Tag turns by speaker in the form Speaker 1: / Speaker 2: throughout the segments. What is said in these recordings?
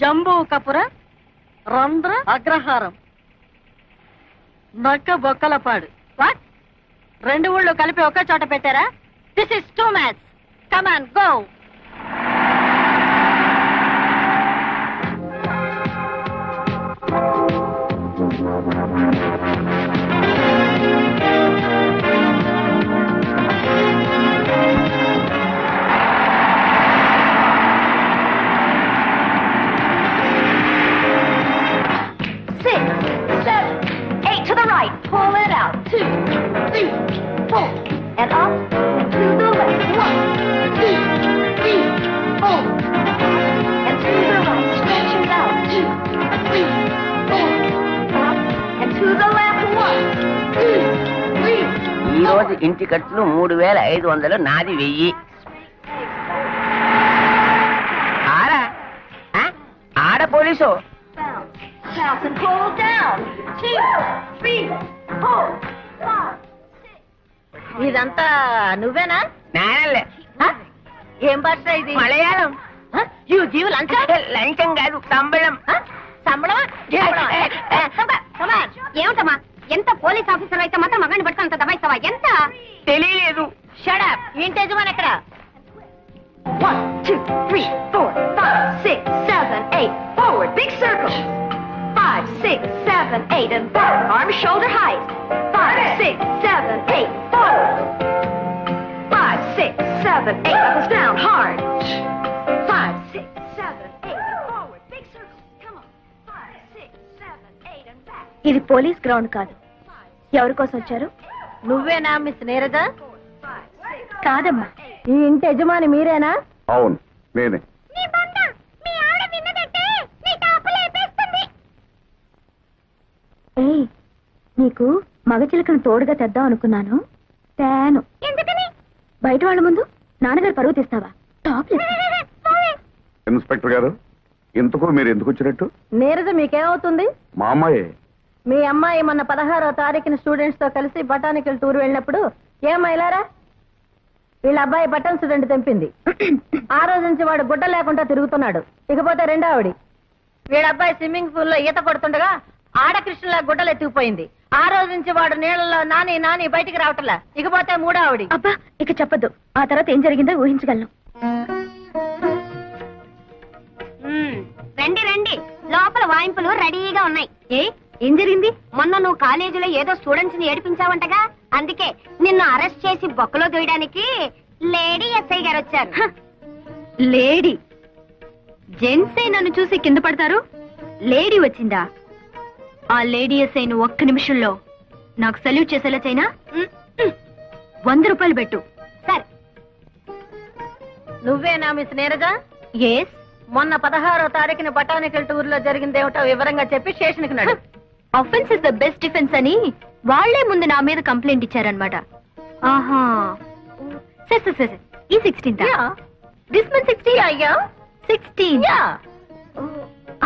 Speaker 1: జంబూ కపుర రంధ్ర అగ్రహారం. నక్క బొక్కలపాడు. వాట్ రెండు ఊళ్ళు కలిపి ఒకే చోట పెట్టారా? This is too much come on
Speaker 2: six,
Speaker 3: వేల ఐదు వందలు నాది వెయ్యి ఆరా ఆ? ఆడ పోలీసు.
Speaker 1: ఇదంతా నువ్వేనా
Speaker 3: నేనలే?
Speaker 1: ఏం భాష ఇది
Speaker 3: మలయాళం?
Speaker 1: యు జీవు లంచం
Speaker 3: లంచం కాదు సంబళం?
Speaker 1: సంబళమా.
Speaker 2: ఏమిటమ్మా ఎంత పోలీస్ ఆఫీసర్ అయితే మాత్రం మగాన్ని పట్టుకుని అంత దబాయిస్తావా ఎంత
Speaker 3: తెలియలేదు
Speaker 1: షడప్ ఏంటి యజమాని అక్కడ
Speaker 2: One, two, three, four, five, six, seven, eight. Forward, big circle. Five, six, seven, eight, and back. Arm shoulder height. Five, six, seven, eight. Forward. Five, six, seven, eight. Knuckles
Speaker 4: ఇది police ground కాదు. ఎవరి కోసం వచ్చారు?
Speaker 1: నువ్వేనా miss Neeraja
Speaker 2: six,
Speaker 4: కాదమ్మా.
Speaker 1: ఈ ఇంటి యజమాని మీరేనా?
Speaker 5: అవును నేనే.
Speaker 4: ఏయ్ నీకు మగ చిలకను తోడుగా తెద్దాం అనుకున్నాను. తేను.
Speaker 2: ఎందుకని?
Speaker 4: బయట వాళ్ళ ముందు నాన్నగారు పరువు తీస్తావా? టాప్
Speaker 5: ఇన్స్పెక్టర్ గారు ఇంతకు మీరు ఎందుకు వచ్చినట్టు?
Speaker 1: నీరజ మీకేమవుతుంది?
Speaker 5: మా అమ్మాయే.
Speaker 1: మీ అమ్మాయి మొన్న పదహారో తారీఖున స్టూడెంట్స్తో కలిసి బటానికల్ టూర్ వెళ్ళినప్పుడు ఏమైలారా? వీళ్ళ అబ్బాయి బటన్ స్టూడెంట్ తెంపింది. ఆ రోజు నుంచి వాడు గుడ్డ లేకుండా తిరుగుతున్నాడు. ఇకపోతే రెండో ఆవిడి. వీళ్ళ అబ్బాయి స్విమ్మింగ్ పూల్లో ఈత కొడుతుండగా ఆడకృష్ణలా గుడ్డలు ఎత్తుకుపోయింది. ఆ రోజు నుంచి వాడు నీళ్ళలో నాని నాని బయటికి రావట్లా. ఇకపోతే మూడో ఆవిడి.
Speaker 4: అబ్బా ఇక చెప్పొద్దు. ఆ తర్వాత ఏం జరిగిందో ఊహించగలను.
Speaker 2: రండి రండి. లోపల వాయింపులు రెడీగా ఉన్నాయి. ఏ? ఏం జరిగింది మొన్న నువ్వు కాలేజీలో ఏదో స్టూడెంట్స్ని ఏడిపించావంటగా? అందుకే నిన్ను అరెస్ట్ చేసి బొక్కలో దూయడానికి లేడీ ఎస్ఐ గారు వచ్చారు.
Speaker 4: లేడీ. జెంట్సే నన్ను చూసి కింద పడతారు? లేడీ వచ్చిందా? ఆ లేడీ ఎస్ అయిన ఒక్క నిమిషంలో నాకు సల్యూట్ చేసేలా చైనా వంద రూపాయలు పెట్టు.
Speaker 2: సరే.
Speaker 1: నువ్వేనా మిస్ నీరజ
Speaker 4: ఎస్
Speaker 1: మొన్న పదహారో తారీఖున బటానికల్ టూర్లో జరిగింది ఏమిటో వివరంగా చెప్పి స్టేషన్కి నడు.
Speaker 4: Offence is the best defence అని వాళ్ళే ముందు నా మీద కంప్లైంట్ ఇచ్చారనమాట ఆహా. సరే సరే సరే. ఈ sixteen
Speaker 1: Yeah.
Speaker 4: This month sixteen
Speaker 1: అయ్యా
Speaker 4: సిక్స్టీన్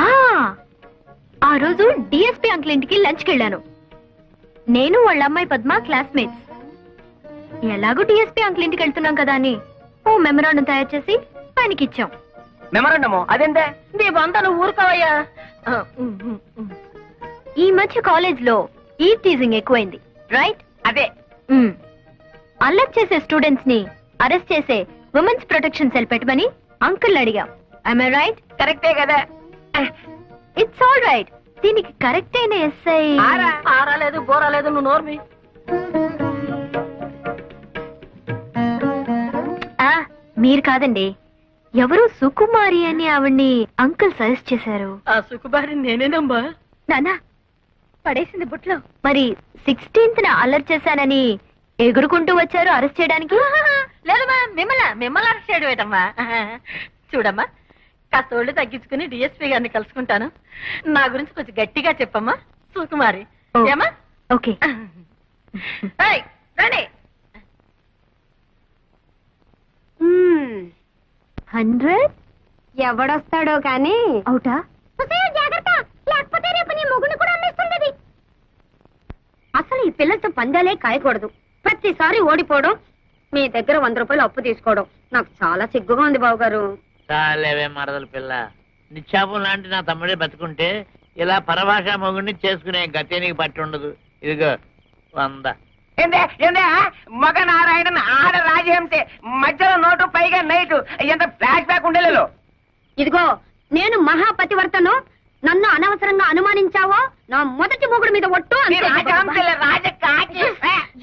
Speaker 4: ఆ. రోజు డిఎస్పీ అంకుల్ ఇంటికి లంచ్కి వెళ్ళాను. నేను వాళ్ళ అమ్మాయి పద్మ క్లాస్మేట్స్ ఎలాగో డిఎస్పీ అంకుల్ ఇంటికి వెళ్తున్నాం కదా అని ఓ మెమరాండం తయారు చేసి ఆయనకి ఇచ్చాం
Speaker 3: మెమరండము అదెంతే
Speaker 1: నీ నువ్వు ఊరుకోవయ్యా.
Speaker 4: ఈ మధ్య కాలేజ్లో ఈ టీజింగ్ ఎక్కువైంది. రైట్
Speaker 3: అదే.
Speaker 4: అల్లరి చేసే స్టూడెంట్స్ని అరెస్ట్ చేసే ఉమెన్స్ ప్రొటెక్షన్ సెల్ పెట్టమని అంకుల్ అడిగాం. ఐ రైట్
Speaker 3: కరెక్టే కదా.
Speaker 4: ఇట్స్ ఆల్ రైట్ దీనికి కరెక్ట్ అయిన ఎస్ఐ
Speaker 3: ఆరా
Speaker 1: ఆరాలేదు బోరాలేదు నువ్వు నోర్మి
Speaker 4: ఆ, మీరు కాదండి. ఎవరు సుకుమారి అని ఆవిడ్ని అంకుల్ సజెస్ట్ చేశారు.
Speaker 1: ఆ సుఖబారి నేనేనమ్మా.
Speaker 4: నానా పడేసింది బుట్లో. మరి సిక్స్టీన్త్ న అల్లరి చేశానని ఎగురుకుంటూ వచ్చారు అరెస్ట్ చేయడానికి?
Speaker 1: లేదమ్మా మిమ్మల్ని మిమ్మల్ని అరెస్ట్ చేయడం ఏంటమ్మా? చూడమ్మా కాస్త ఒళ్ళు తగ్గించుకుని డిఎస్పీ గారిని కలుసుకుంటాను. నా గురించి కొంచెం గట్టిగా చెప్పమ్మా సుకుమారి. ఏమా
Speaker 4: ఓకే.
Speaker 1: రండి.
Speaker 4: హండ్రెడ్?
Speaker 2: ఎవడొస్తాడో కానీ.
Speaker 4: అవుటా
Speaker 2: జాగ్రత్త లేకపోతే రేపు నీ మొగుని కూడా అమ్మేస్తుంది అసలు ఈ పిల్లలతో పందాలే కాయకూడదు. ప్రతిసారి ఓడిపోవడం మీ దగ్గర వంద రూపాయలు అప్పు తీసుకోవడం నాకు చాలా సిగ్గుగా ఉంది బావగారు.
Speaker 6: చాలేవే మరదల పిల్ల. నిశ్చాపం లాంటి నా తమ్ముడే బతుకుంటే ఇలా పరభాషా మొగుడిని చేసుకునే గతే నీకు పట్టి ఉండదు. ఇదిగో వంద.
Speaker 3: ఏందే ఏందే మగ నారాయణన్ ఆడ రాజహంసే మధ్యలో నోటు పైగా నైట్ ఎంత ఫ్లాష్ బ్యాక్ ఉండేలేదు
Speaker 2: ఇదిగో నేను మహాపతివర్తను నన్ను అనవసరంగా అనుమానించావో? నా మొదటి మొగుడు మీద ఒట్టు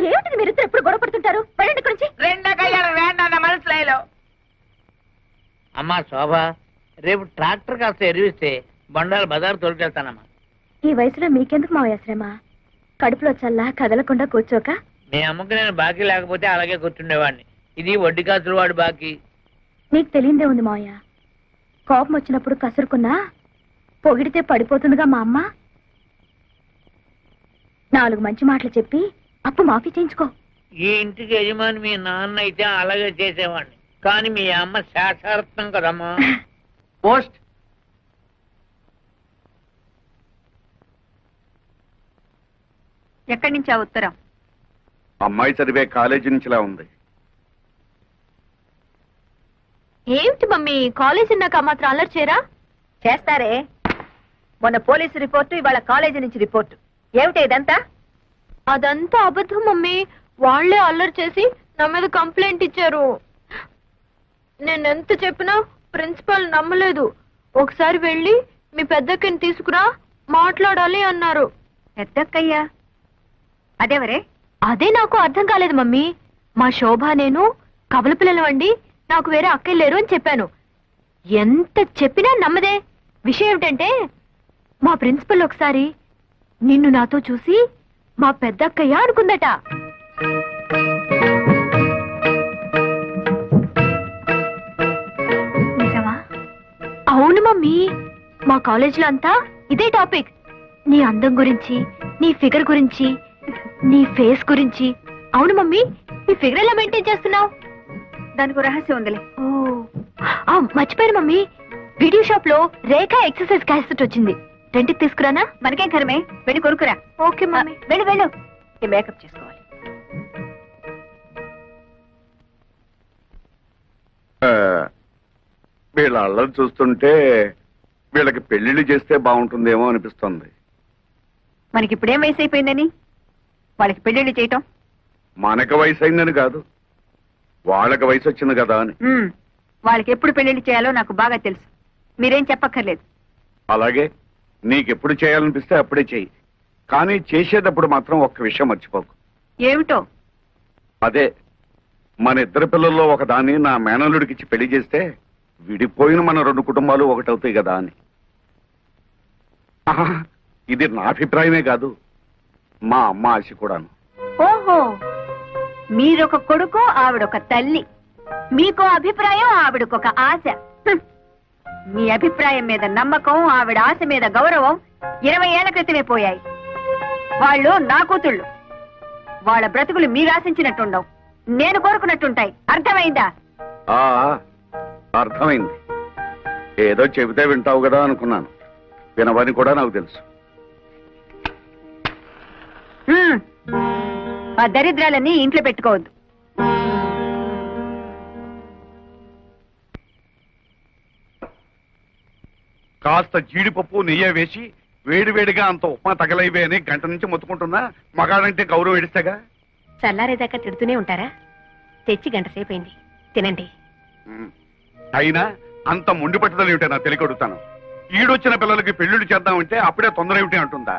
Speaker 1: ఏమిటి మీరు ఇద్దరు ఎప్పుడు గొడవ పడుతుంటారు? వెళ్ళండి
Speaker 3: మనసులో
Speaker 6: అమ్మా శోభ రేపు ట్రాక్టర్ కాస్త ఎరివిస్తే బండారు బజారు తోలుకెళ్తానమ్మా.
Speaker 4: ఈ వయసులో మీకెందుకు మావయ్య శ్రమ? కడుపులో చల్లా కదలకుండా కూర్చోక?
Speaker 6: మీ అమ్మకి నేను బాకీ లేకపోతే అలాగే కూర్చుండేవాడిని. ఇది వడ్డీ కాసులు వాడు బాకీ.
Speaker 4: నీకు తెలియందే ఉంది మావయ్య. కోపం వచ్చినప్పుడు కసురుకున్నా పొగిడితే పడిపోతుందిగా మా అమ్మ. నాలుగు మంచి మాటలు చెప్పి అప్పు మాఫీ చేయించుకో.
Speaker 6: ఈ ఇంటికి యజమాని మీ నాన్న అయితే అలాగే చేసేవాడిని. కానీ మీ అమ్మ శాశ్వతం కదమ్మా.
Speaker 3: పోస్ట్.
Speaker 2: ఎక్కడి నుంచి ఆ ఉత్తరం?
Speaker 5: అమ్మాయి చదివే కాలేజీ నుంచిలా ఉంది.
Speaker 4: ఏమిటి మమ్మీ? కాలేజ్ ఉన్నాక మాత్రం అల్లరి చేరా
Speaker 1: చేస్తారే. మొన్న పోలీసు రిపోర్టు ఇవాళ కాలేజీ నుంచి రిపోర్టు. ఏమిటి ఇదంతా?
Speaker 4: అదంతా అబద్ధం మమ్మీ. వాళ్ళే అల్లరి చేసి నా మీద కంప్లైంట్ ఇచ్చారు. నేను ఎంత చెప్పినా ప్రిన్సిపల్ నమ్మలేదు. ఒకసారి వెళ్ళి మీ పెద్దక్కని తీసుకురా మాట్లాడాలి అన్నారు.
Speaker 2: పెద్దక్కయ్యా? అదేవరే?
Speaker 4: అదే నాకు అర్థం కాలేదు మమ్మీ. మా శోభ నేను కవల పిల్లలు అండి. నాకు వేరే అక్కలు లేరు అని చెప్పాను. ఎంత చెప్పినా నమ్మదే. విషయం ఏమిటంటే మా ప్రిన్సిపల్ ఒకసారి నిన్ను నాతో చూసి మా పెద్దక్కయ్య అనుకుందట. అవును మమ్మీ. మా కాలేజీలో అంతా ఇదే టాపిక్. నీ అందం గురించి నీ ఫిగర్ గురించి నీ ఫేస్ గురించి. అవును మమ్మీ నీ ఫిగర్ ఎలా మెయింటైన్ చేస్తున్నావు?
Speaker 2: దానికి రహస్యం ఉందిలే.
Speaker 4: మర్చిపోయాను మమ్మీ. వీడియో షాప్లో రేఖ ఎక్సర్సైజ్ క్యాసెట్ వచ్చింది. రెంట్కి తీసుకురానా?
Speaker 2: మనకేం కరమే వెళ్ళి కొనుక్కురా.
Speaker 4: Okay mummy.
Speaker 2: వెళ్ళు వెళ్ళు.
Speaker 1: ఈ మేకప్ చేసుకోవాలి.
Speaker 5: ఆ, వీళ్ళ అల్లరి చూస్తుంటే వీళ్ళకి పెళ్ళిళ్ళు చేస్తే బాగుంటుందేమో అనిపిస్తుంది.
Speaker 2: మనకి ఇప్పుడేం వయసు అయిపోయిందని వాళ్ళకి పెళ్ళిళ్ళు చేయటం?
Speaker 5: మనకి వయసు అయిందని కాదు. వాళ్ళకి వయసు వచ్చింది కదా అని.
Speaker 2: వాళ్ళకి ఎప్పుడు పెళ్ళిళ్ళు చేయాలో నాకు బాగా తెలుసు. మీరేం చెప్పక్కర్లేదు.
Speaker 5: అలాగే. నీకెప్పుడు చేయాలనిపిస్తే అప్పుడే చెయ్యి. కానీ చేసేటప్పుడు మాత్రం ఒక్క విషయం మర్చిపోకు.
Speaker 2: ఏమిటో?
Speaker 5: అదే మన ఇద్దరు పిల్లల్లో ఒక దాన్ని నా మేనల్లుడికి ఇచ్చి పెళ్ళి చేస్తే విడిపోయిన మన రెండు కుటుంబాలు ఒకటవుతాయి కదా అని. ఆహా, ఇది నా అభిప్రాయమే కాదు. మా అమ్మ ఆశ కూడాను.
Speaker 2: ఓహో మీరొక కొడుకు ఆవిడొక తల్లి. మీకో అభిప్రాయం ఆవిడకొక ఆశ. హ్మ్. మీ అభిప్రాయం మీద నమ్మకం ఆవిడ ఆశ మీద గౌరవం ఇరవై ఏళ్ళ క్రితమే పోయాయి. వాళ్ళు నా కూతుళ్ళు. వాళ్ళ బ్రతుకులు మీరు ఆశించినట్టుండవు నేను కోరుకున్నట్టుంటాయి. అర్థమైందా?
Speaker 5: ఆ అర్థమైంది. ఏదో చెబితే వింటావు కదా అనుకున్నాను. వినవని కూడా నాకు తెలుసు.
Speaker 2: హ్మ్. ఆ దరిద్రాలన్నీ ఇంట్లో పెట్టుకోవద్దు.
Speaker 5: కాస్త జీడిపప్పు నెయ్యి వేసి వేడివేడిగా అంత ఉప్మా తగలైవే అని గంట నుంచి మొత్తుకుంటున్నా. మగాడంటే గౌరవం ఎడిస్తేగా
Speaker 1: చల్లారేదాకా తిడుతూనే ఉంటారా? తెచ్చి గంట సేపు అయింది తినండి.
Speaker 5: ఉమ్. అయినా అంత మొండి పట్టుదల ఏమిటో నా తెలియకొడుతాను ఈడొచ్చిన పిల్లలకి పెళ్ళిళ్ళు చేద్దామంటే అప్పుడే తొందర ఏమిటి అంటుందా?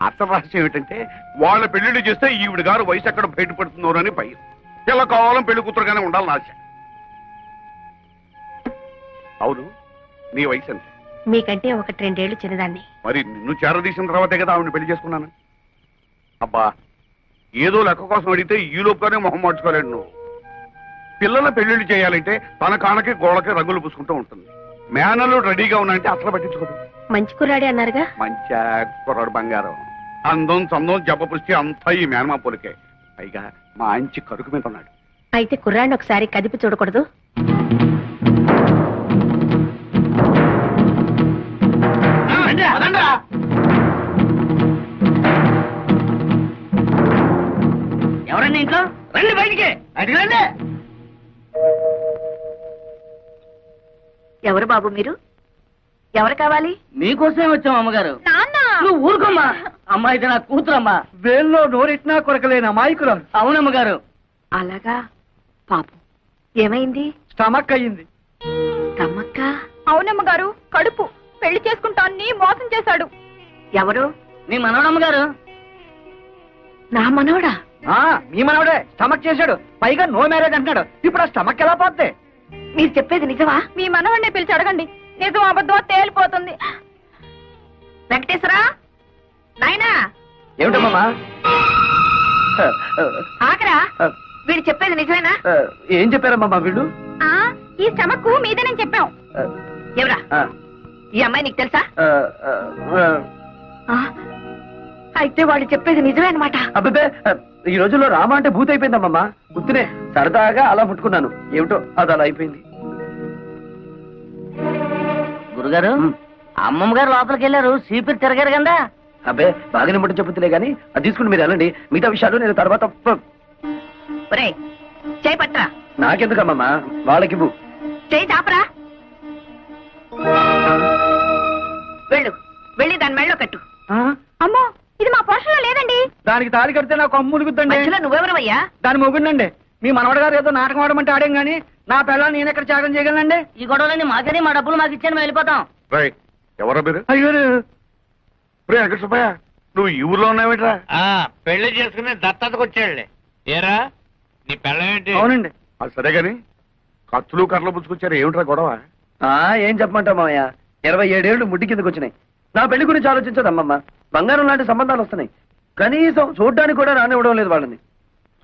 Speaker 5: అసలు రహస్యం ఏమిటంటే వాళ్ళ పెళ్ళిళ్ళు చేస్తే ఈవిడ గారు వయసు ఎక్కడ బయటపడుతుందో అని భయం. పిల్ల కావాలం పెళ్ళి కూతురుగానే ఉండాలని ఆశ. అవును నీ వయసు ఎంత?
Speaker 1: మీకంటే ఒకటి రెండేళ్ళు చిన్నదాన్ని.
Speaker 5: మరి నిన్ను చేరదీసిన తర్వాతే కదా ఆవిడ పెళ్ళి చేసుకున్నాను. అబ్బా ఏదో లెక్క కోసం అడిగితే ఈ లోపుగానే మొహం మార్చుకోలేడు నువ్వు. పిల్లల పెళ్ళిళ్ళు చేయాలంటే తన కానకి గోడకి రంగులు పూసుకుంటూ ఉంటుంది. మేనలు రెడీగా ఉన్నాయంటే అసలు పట్టించుకోదు.
Speaker 1: మంచి కుర్రాడే అన్నారుగా?
Speaker 5: మంచి కుర్రాడు బంగారం. అందం చందం జబ్బ పుష్టి అంతా ఈ మేనమా పోలికే. పైగా మా అంచి కరుకు మీద ఉన్నాడు.
Speaker 1: అయితే కుర్రాడిని ఒకసారి కదిపి చూడకూడదు.
Speaker 3: ఎవరండి ఇంట్లో? రండి బయటికి. రండి
Speaker 2: ఎవరు బాబు మీరు?
Speaker 7: ఎవరు కావాలి?
Speaker 3: మీకోసమే వచ్చాం అమ్మగారు.
Speaker 8: నాన్న!
Speaker 3: నువ్వు ఊరుకోమ్మా. అమ్మాయి ఇది నా కూతురమ్మా. వేల్లో నోరెట్నా కొరకలేని అమాయకురాలు. అవునమ్మగారు.
Speaker 7: అలాగా? పాపం. ఏమైంది?
Speaker 3: స్టమక్ అయ్యింది.
Speaker 7: తమ్మక్క
Speaker 8: అవునమ్మ గారు కడుపు. పెళ్ళి చేసుకుంటాన్ని మోసం చేశాడు.
Speaker 7: ఎవరు?
Speaker 3: నీ మనవడమ్మగారు
Speaker 7: నా మనవడా?
Speaker 3: ఆ, మీ మనవడే. స్టమక్ చేశాడు. పైగా నో మ్యారేజ్ అంటున్నాడు. ఇప్పుడు ఆ స్టమక్ ఎలా పోతే
Speaker 7: మీరు చెప్పేది నిజమా?
Speaker 8: మీ మనవడిని పిలిచి అడగండి. నిజం అబద్ధం తేలిపోతుంది.
Speaker 7: వెంకటేశ్వరా? నాయనా?
Speaker 3: ఏమిటమ్మా
Speaker 7: ఆకరా వీడు చెప్పేది నిజమేనా?
Speaker 3: ఏం చెప్పారమ్మా వీళ్ళు?
Speaker 8: ఆ ఈ స్టమక్ మీదేనని చెప్పాం.
Speaker 7: ఎవరా? ఈ అమ్మాయి నీకు తెలుసా? ఆ, అయితే వాళ్ళు చెప్పేది నిజమే అనమాట
Speaker 3: అబ్బే ఈ రోజుల్లో రామ అంటే భూత అయిపోయిందమ్మా గుర్తునే సరదాగా అలా పుట్టుకున్నాను ఏమిటో అది అలా అయిపోయింది.
Speaker 9: గురుగారు అమ్మమ్మ గారు లోపలికి వెళ్ళారు. సీపీరు తిరగారు కదా.
Speaker 3: అబ్బే బాగానే ముట్ట చెప్పుతులే గానీ అది తీసుకుని మీరు వెళ్ళండి. మిగతా విషయాలు నేను తర్వాత ప-
Speaker 7: ఒరే చేయి పట్రా
Speaker 3: నాకెందుకమ్మమ్మా? వాళ్ళకి ఇవ్వు.
Speaker 7: చేయి చాపరా. వెళ్ళు. వెళ్ళి దాని మెళ్ళో కట్టు.
Speaker 3: ఆ?
Speaker 8: అమ్మో ఇది మా పోషణలో లేదండి.
Speaker 3: దానికి తాళి కడితే నాకు అమ్ములుగుద్దండి
Speaker 7: మధ్యలో నువ్వెవరవయ్యా?
Speaker 3: దాని మొగుండండి. మీ మనవడ గారు ఏదో నాటకం ఆడమంటే ఆడేం గానీ నా పిల్లలు నేను ఎక్కడ త్యాగం చేయగలనండి?
Speaker 9: ఈ గొడవలని మాకని మా డబ్బులు మాకు ఇచ్చాను మేము వెళ్ళిపోతాం.
Speaker 5: రై ఎవరా మీరు?
Speaker 3: అయ్యో
Speaker 5: రే. సుబ్బయ్య నువ్వు ఈ ఊర్లో ఉన్నావేట్రా?
Speaker 6: ఆ పెళ్ళి చేసుకుని దత్తతకు వచ్చాడులే ఏరా నీ పెళ్ళం ఏంటి?
Speaker 3: అవునండి.
Speaker 5: అది సరే గాని కత్తులు కర్రలు పుచ్చుకొచ్చారు ఏమిట్రా గొడవ?
Speaker 3: ఆ ఏం చెప్పమంటావు మామయ్య ఇరవై ఏడేళ్ళు ముడ్డి కిందకు వచ్చినాయి. నా పెళ్ళి గురించి ఆలోచించదు అమ్మమ్మ. బంగారం లాంటి సంబంధాలు వస్తున్నాయి. కనీసం చూడ్డానికి కూడా రానివ్వడం లేదు వాళ్ళని.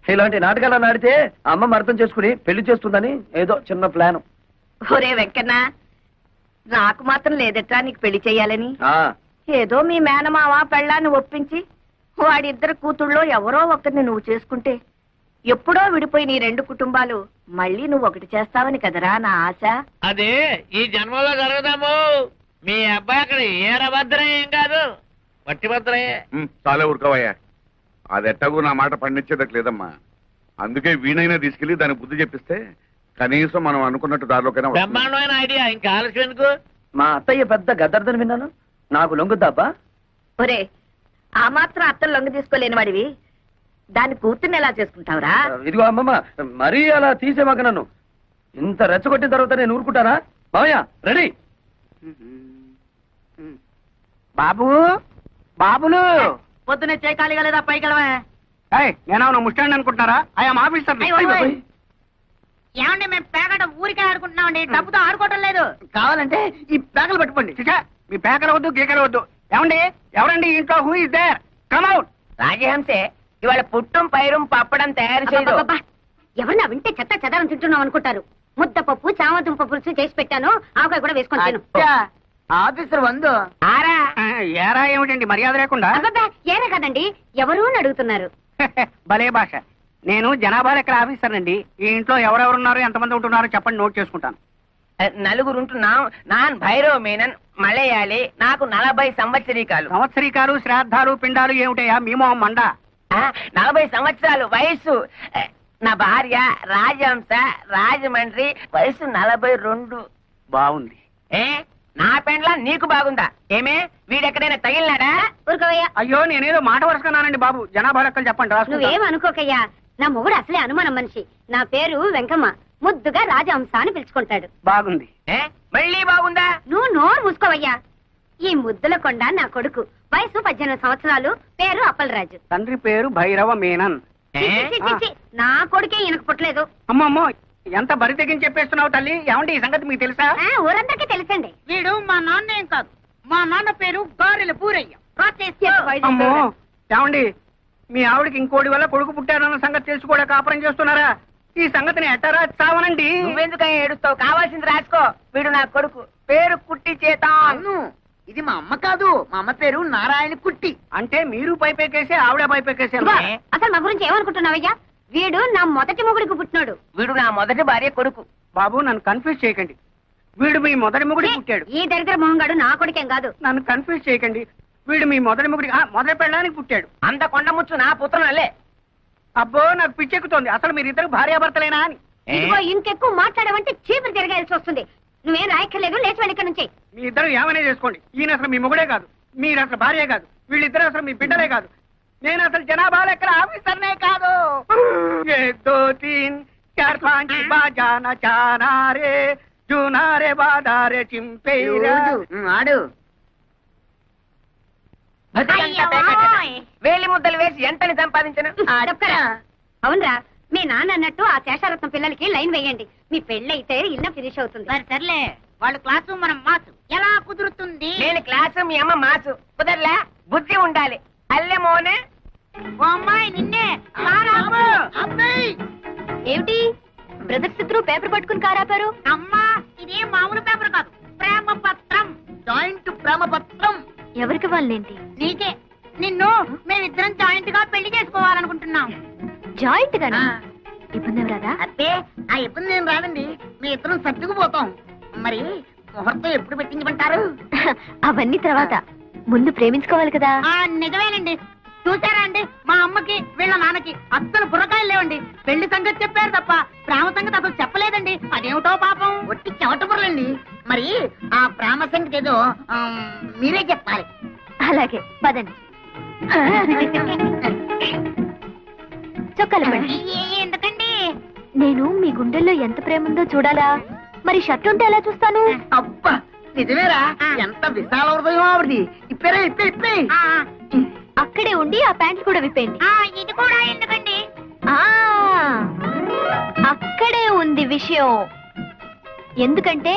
Speaker 3: ఇలాంటి నాటకాలు నాడితే అమ్మమ్మ అర్థం చేసుకుని పెళ్ళి చేస్తుందని ఏదో చిన్న ప్లాన్.
Speaker 7: ఒరే వెంకన్న నాకు మాత్రం లేదట్రా నీకు పెళ్ళి చెయ్యాలని
Speaker 3: ఆ.
Speaker 7: ఏదో మీ మేనమావ పెళ్ళాన్ని ఒప్పించి వాడిద్దరు కూతుళ్ళో ఎవరో ఒకరిని నువ్వు చేసుకుంటే ఎప్పుడో విడిపోయి నీ రెండు కుటుంబాలు మళ్ళీ నువ్వు ఒకటి చేస్తావని కదరా నా ఆశ?
Speaker 6: అది ఈ జన్మలో జరగదాము. మీ అబ్బాయి అక్కడ ఏ రభద్రం ఏం కాదు. వట్టి భద్రయ్యే
Speaker 5: ఉమ్, చాలే ఊరుకోవయ్యా. అది ఎట్టగు నా మాట పండించేదట్ లేదమ్మా. అందుకే వీణైనా తీసుకెళ్ళి దానికి బుద్ధి చెప్పిస్తే కనీసం మనం అనుకున్నట్టు దారిలోకైనా వస్తుంది.
Speaker 6: బ్రహ్మాండమైన ఐడియా. ఇంకా ఆలస్యం ఎందుకు?
Speaker 3: మా అత్తయ్య పెద్ద గద్దర్దని విన్నాను. నాకు లొంగుద్దాబ్బా
Speaker 7: ఒరే ఆ మాత్రం అత్తలు లొంగ తీసుకోలేని వాడివి. దాని కూతుర్ని ఎలా చేసుకుంటావురా?
Speaker 3: ఇదిగో అమ్మమ్మ మరీ అలా తీసేమాక నన్ను. ఇంత రెచ్చగొట్టిన తర్వాత నేను ఊరుకుంటానా? మామయ్య రెడీ.
Speaker 9: బాబు బాబులు. పొద్దునే ఖాళీగా లేదా? పైకి వెళ్ళవే?
Speaker 3: నేను ముస్టాండ్ అనుకుంటారా ఐఎమ్ ఆఫీసర్.
Speaker 9: ఏమండి మేము పేకట ఊరికే ఆడుకుంటున్నామండి. డబ్బుతో ఆడుకోవడం లేదు.
Speaker 3: కావాలంటే ఈ పేకలు పట్టుకోండి. చిచా మీ పేకలు వద్దు గీకలు వద్దు. ఏమండి? ఎవరండి ఇంట్లో? Who is there come out రాజహంసే ఇవాళ పుట్టం పైరం పప్పడం తయారు చేయదు!
Speaker 10: ఎవరన్నా వింటే చెత్త చెదారం తింటున్నాం అనుకుంటారు. ముద్దపప్పు చామదుంప పులుసు చేసి పెట్టాను. ఆవకాయ కూడా వేసుకొని తిను.
Speaker 3: ఆఫీసర్ వందు. ఆరా. ఏరా ఏమిటండి మర్యాద లేకుండా?
Speaker 10: ఏరే కదండి. ఎవరు అని అడుగుతున్నారు.
Speaker 3: భలే భాష. నేను జనాభా లెక్కల ఆఫీసర్ అండి? ఈ ఇంట్లో ఎవరెవరున్నారు ఎంతమంది ఉంటున్నారో చెప్పండి నోట్ చేసుకుంటాను.
Speaker 11: నలుగురు ఉంటున్నాం. నాన్ భైరవ మీనన్ మలయాళి నాకు నలభై సంవత్సరీకాలు.
Speaker 3: సంవత్సరీకాలు శ్రాద్ధాలు పిండాలు ఏమిటయా మీమో మండ?
Speaker 11: నలభై సంవత్సరాలు వయస్సు ఆ, నా భార్య రాజహంస రాజమండ్రి వయసు నలభై రెండు.
Speaker 3: బాగుంది.
Speaker 11: ఏ నా పెండ్లా నీకు బాగుందా? ఏమే వీడెక్కడైనా తగిలినాడా?
Speaker 10: ఊరుకోవయ్యా.
Speaker 3: అయ్యో నేనేదో మాట వరుసకున్నానండి బాబు. జనాభా లెక్కలు చెప్పండి రాసుకుంటా.
Speaker 10: నువ్వేం అనుకోకయ్యా నా మొగుడు అసలే అనుమానం మనిషి. నా పేరు వెంకమ్మ. ముద్దుగా రాజహంస అని పిలుచుకుంటాడు.
Speaker 3: బాగుంది.
Speaker 11: ఏ మళ్ళీ బాగుందా?
Speaker 10: నువ్వు నోరు మూసుకోవయ్యా. ఈ ముద్దుల కొండ నా కొడుకు. వయసు పద్దెనిమిది సంవత్సరాలు. పేరు అప్పలరాజు.
Speaker 3: తండ్రి పేరు భైరవ మీనన్.
Speaker 10: చి, చి, చి, చి, చి. నా కొడుకే ఈయనకు పుట్టలేదు.
Speaker 3: అమ్మమ్మో ఎంత బరి తెగించి చెప్పేస్తున్నావు తల్లి? ఏమండి ఈ సంగతి మీకు తెలుసా?
Speaker 10: ఆ, ఊరందరికీ తెలుసండి.
Speaker 9: వీడు మా నాన్న ఏం కాదు. మా నాన్న పేరు గారెల పూరయ్య
Speaker 3: అమ్మో ఏమండి మీ ఆవిడకి ఇంకోటి వల్ల కొడుకు పుట్టారన్న సంగతి తెలిసి కూడా కాపురం చేస్తున్నారా? ఈ సంగతిని ఎట్టారా చావనండి?
Speaker 11: నువ్వెందుకని ఏడుస్తావు? కావాల్సింది రాసుకో. వీడు నా కొడుకు. పేరు కుట్టి చేత
Speaker 9: ఇది మా అమ్మ కాదు మా అమ్మ పేరు నారాయణ కుట్టి.
Speaker 3: అంటే మీరు పైపెక్కేసి ఆవిడ పైపెక్కేసి
Speaker 10: అసలు మా గురించి ఏమనుకుంటున్నావయ్యా? వీడు నా మొదటి మొగుడికి పుట్టినాడు.
Speaker 11: వీడు నా మొదటి భార్య కొడుకు.
Speaker 3: బాబు నన్ను కన్ఫ్యూజ్ చేయకండి. వీడు మీ మొదటి మొగుడి పుట్టాడు.
Speaker 10: ఈ దరిద్ర మొహంగాడు నా కొడుకేం కాదు.
Speaker 3: నన్ను కన్ఫ్యూజ్ చేయకండి. వీడు మీ మొదటి మొగుడి ఆ, మొదటి పెళ్ళడానికి పుట్టాడు.
Speaker 11: అంత కొండముచ్చు నా పుత్రనలే
Speaker 3: అబ్బో నాకు పిచ్చెక్కుతోంది. అసలు మీరిద్దరు భార్యాభర్తలేనా అని.
Speaker 10: ఇంకెక్కువ మాట్లాడమంటే చీపురు తిరగాల్సి వస్తుంది. నువ్వేం రాయక్కర్లేదు లేచి వెళ్ళి ఇక్కడ నుంచి.
Speaker 9: మీ ఇద్దరు ఏమైనా చేసుకోండి. ఈయన అసలు మీ మొగుడే కాదు మీరు అసలు భార్యే కాదు వీళ్ళిద్దరు అసలు మీ బిడ్డలే కాదు. నేను అసలు జనాభా లెక్కల ఆఫీసర్నే కాదు. ఏ దో తీన్ చార్ పాంచ్ బాజానా చానా రే జూనారే బాదారే చింపే
Speaker 11: ఆడు. వేలి ముద్దలు వేసి ఎంతని సంపాదించను?
Speaker 10: అవునరా. మీ నాన్న అన్నట్టు ఆ శేషారత్నం పిల్లలకి లైన్ వేయండి. మీ పెళ్ళైతే ఇల్లు ఫినిష్ అవుతుంది.
Speaker 9: మరి సర్లే వాళ్ళు క్లాసు మనం మాసు. ఎలా కుదురుతుంది?
Speaker 11: నేను క్లాసు మీ అమ్మ మాసు. కుదరలే? బుద్ధి ఉండాలి. అల్లె మోనే.
Speaker 9: ఓ అమ్మాయి నిన్నే. అబ్బాయి
Speaker 4: ఏమిటి? బ్రదర్స్ ఇద్దరు పేపర్ పట్టుకుని కారాపారు?
Speaker 9: అమ్మా ఇది మామూలు పేపర్ కాదు. ప్రేమ పత్రం జాయింట్ ప్రేమ పత్రం
Speaker 4: ఎవరికి వాళ్ళేంటి?
Speaker 9: నీకే. నిన్ను మేమిద్దరం జాయింట్గా పెళ్ళి చేసుకోవాలనుకుంటున్నాం.
Speaker 4: జాయింట్ గానా ఇబ్బంది ఏం రాదా?
Speaker 9: అబ్బే ఆ ఇబ్బంది ఏం రాదండి. మీ ఇద్దరం సర్దుకుపోతాం మరి ముహూర్తం ఎప్పుడు పెట్టించమంటారు?
Speaker 4: అవన్నీ తర్వాత. ముందు ప్రేమించుకోవాలి కదా.
Speaker 9: ఆ నిజమేనండి. చూసారా అండి? మా అమ్మకి వీళ్ళ నాన్నకి అస్సలు బుర్రకాయలు లేవండి. పెళ్ళి సంగతి చెప్పారు తప్ప ప్రేమ సంగతి అసలు చెప్పలేదండి. అదేమిటో పాపం? ఒట్టి చెవట బుర్రలండి. మరి ఆ ప్రేమ సంగతి ఏదో మీరే చెప్పాలి.
Speaker 4: అలాగే పదండి. చొక్కాలు పడండి
Speaker 9: ఎందుకండి?
Speaker 4: నేను మీ గుండెల్లో ఎంత ప్రేమ ఉందో చూడాలా? మరి షర్ట్ ఉంటే ఎలా చూస్తాను?
Speaker 9: అబ్బా నిజమేరా? ఎంత విశాల హృదయం ఆవిడది. ఇప్పేరా ఇప్పే ఇప్పే.
Speaker 4: అక్కడే ఉండి ఆ ప్యాంట్లు కూడా విప్పేయండి.
Speaker 9: ఇది కూడా ఎందుకండి?
Speaker 4: ఆ అక్కడే ఉంది విషయం. ఎందుకంటే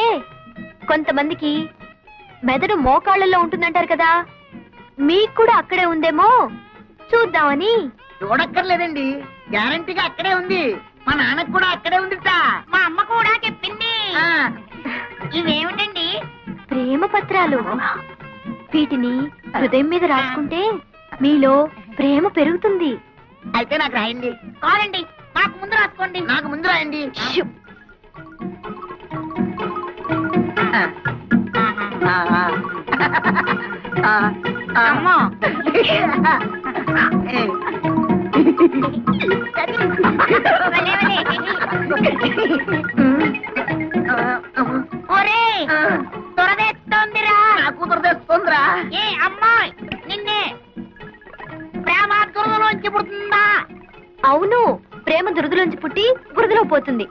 Speaker 4: కొంతమందికి మెదడు మోకాళ్ళలో ఉంటుందంటారు కదా. మీకు కూడా అక్కడే ఉందేమో? చూద్దామని
Speaker 9: చూడక్కర్లేదండి. గ్యారంటీగా అక్కడే ఉంది. మా నాన్నకు కూడా అక్కడే ఉందిట. మా అమ్మ కూడా చెప్పింది. ఇవేమిటండి?
Speaker 4: ప్రేమ పత్రాలు. వీటిని హృదయం మీద రాసుకుంటే మీలో ప్రేమ పెరుగుతుంది.
Speaker 9: అయితే నాకు రాయండి. కాదండి నాకు ముందు రాసుకోండి. నాకు ముందు రాయండి! అమ్మో. ఒరే దురదేస్తోందిరా నాకు ఏ అమ్మాయి నిన్నే ప్రేమ దురదలోంచి పుడుతుందా?
Speaker 4: అవును ప్రేమ దురదలోంచి పుట్టి బురదలో పోతుంది.